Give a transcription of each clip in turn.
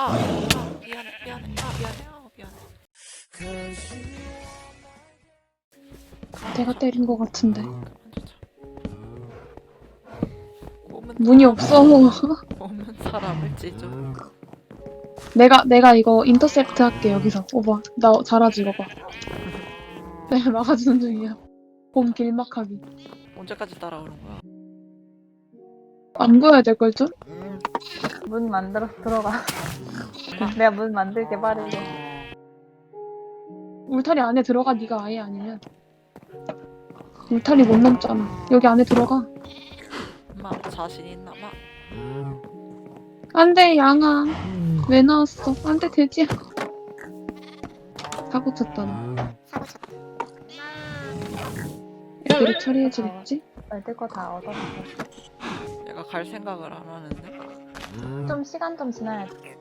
아, 아 미안해 미안해 아 미안해 아 미안해 내가 때린 것 같은데. 몸은 문이 없어. 몸은 사람을 찢어 내가 내가 이거 인터셉트 할게 여기서. 오빠 나 잘하지 이거 봐. 내가 막아주는 중이야. 봄 길막하기. 언제까지 따라오는 거야 안 보여야 될 걸 좀? 문 만들어서 들어가. 내가 문 만들게 빠르게. 울타리 안에 들어가 네가 아예 아니면. 울타리 못 넘잖아. 여기 안에 들어가. 엄마 자신 있나 마 안돼 양아. 왜 나왔어? 안돼 돼지야. 사고 쳤다 쳤다. 이대로 처리해주겠지? 만들 거 다 얻어놨어. 얘가 갈 생각을 안 하는데 좀 시간 좀 지나야 돼.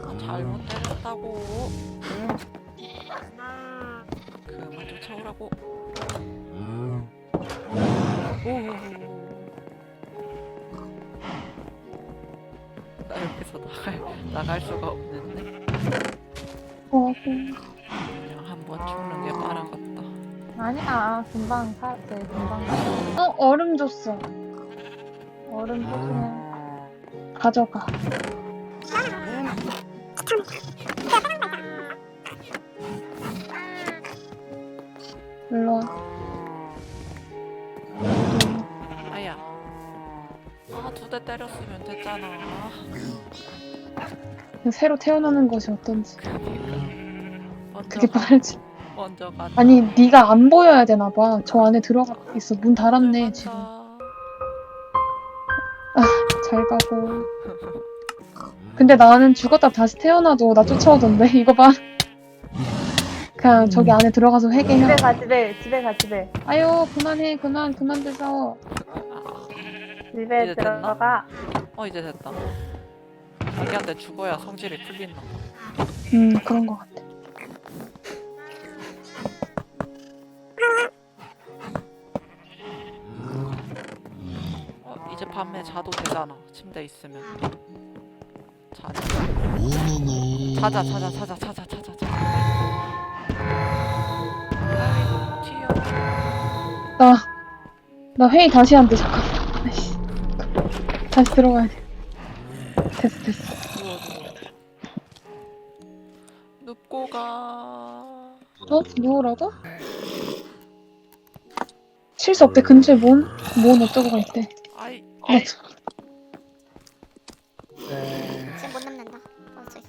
아, 잘못 때렸다고 그만 쫓아오라고 오. 나 여기서 나갈 나갈 수가 없 아니야, 금방 사, 제 금방 가. 어 얼음 줬어. 얼음 조심해. 가져가. 일로 와. 아야 아 두 대 때렸으면 됐잖아 새로 태어나는 것이 어떤지 먼저 그게 가, 빠르지. 먼저 가 아니 네가 안 보여야 되나 봐. 저 안에 들어가 있어. 문 닫았네 지금. 잘 가고. 근데 나는 죽었다 다시 태어나도 나 쫓아오던데 이거 봐. 그냥 저기 안에 들어가서 회개해. 집에 가, 집에, 집에 가, 집에. 아유 그만해 그만 그만 돼서. 집에 이제 됐나? 들어가. 어 이제 됐다 자기한테 죽어야 성질이 풀린다 음 그런 것 같아. 밤에 자도 되잖아 침대 있으면 자자 자자 자자 자자 자자 자자 자자 아이고 튀어 나, 나 회의 다시 한대, 잠깐. 아이씨. 다시 들어가야 돼. 됐어, 됐어. 누워 누워 눕고 가 어? 누우라고? 칠수 없대. 근처에 뭔, 뭔 어쩌고가 있대. 아이 아, 참. 지금 못 남는다. 어, 저기.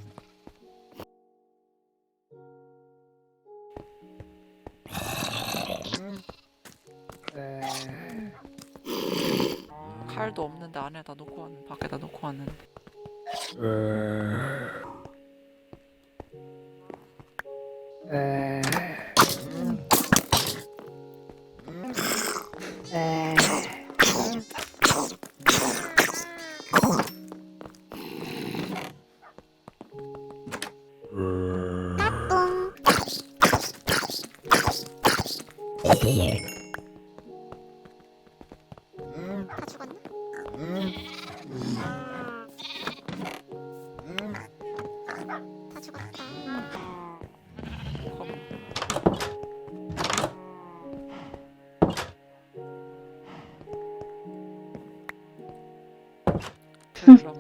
칼도 없는데 안에다 놓고 왔는 밖에다 놓고 왔는데 다 죽었나? 다그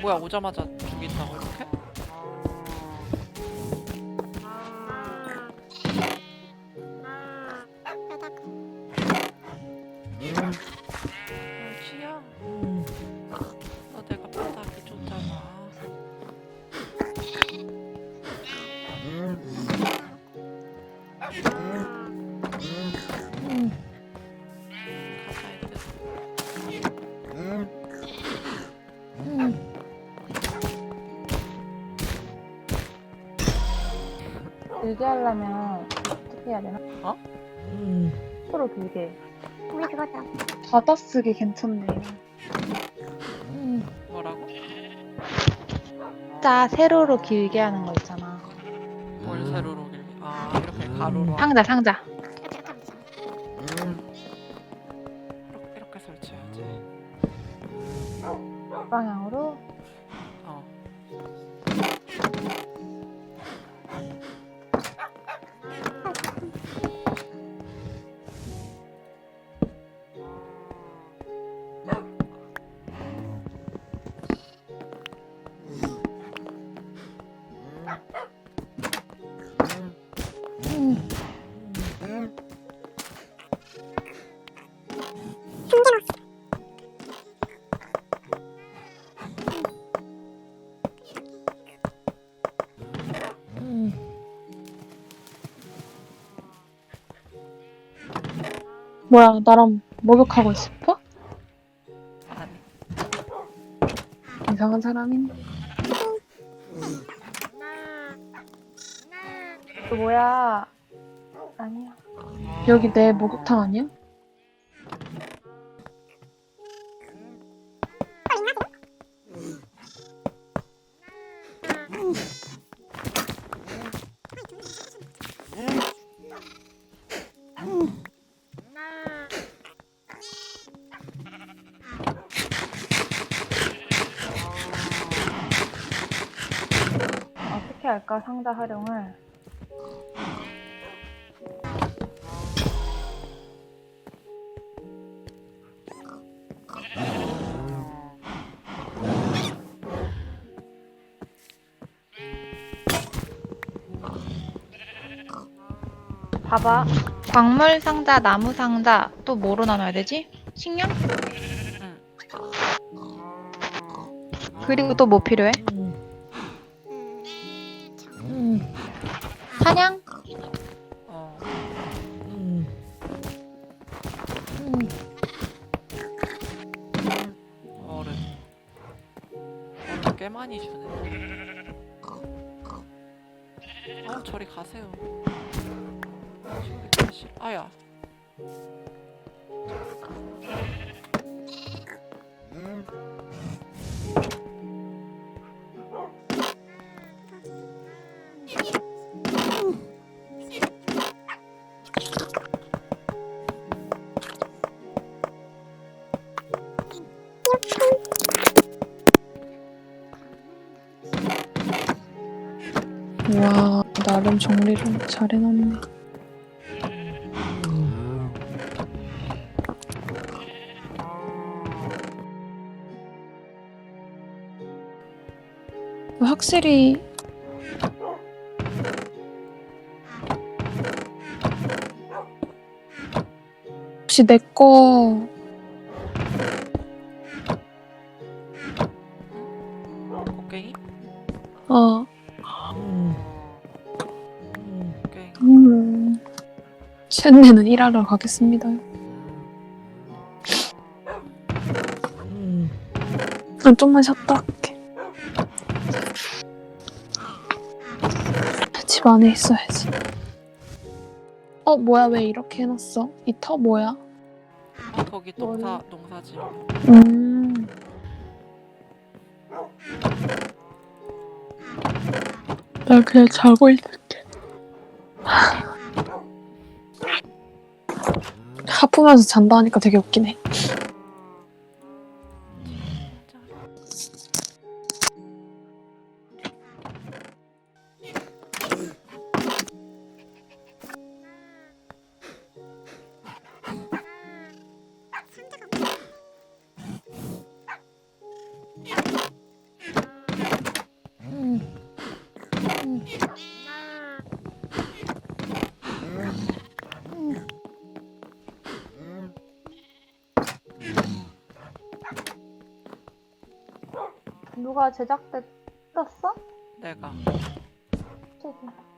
뭐야 오자마자 죽인다고 이렇게? 길게 하려면 어떻게 해야 되나? 어? 음. 세로 길게. 우리 그거다. 받아쓰기 괜찮네. 음, 뭐라고? 자, 세로로 길게 하는 거 있잖아. 뭘 음. 세로로 길게? 아 이렇게 가로로 상자, 상자. 음. 방향으로 뭐야 나랑 목욕하고 싶어? 이상한 사람이네. 그 뭐야? 아니야. 여기 내 목욕탕 아니야? 할까 상자 활용을? 봐봐. 광물 상자, 나무 상자, 또 뭐로 나눠야 되지? 식량? 응. 그리고 또 뭐 필요해? 꽤 많이 주네 아 저리 가세요. 가시 아야 와 나름 정리를 잘 해놨네. 확실히 혹시 내거? 어, 곡 쉔네는 일하러 가겠습니다. 난 좀만 쉬었다 할게. 집 안에 있어야지. 어, 뭐야, 왜 이렇게 해놨어? 이 터 뭐야? 아 거기 농사 농사지 음. 나 그냥 자고 있을게. 하품하면서 잔다 하니까 되게 웃기네. 누가 제작대 떴어? 내가 저기.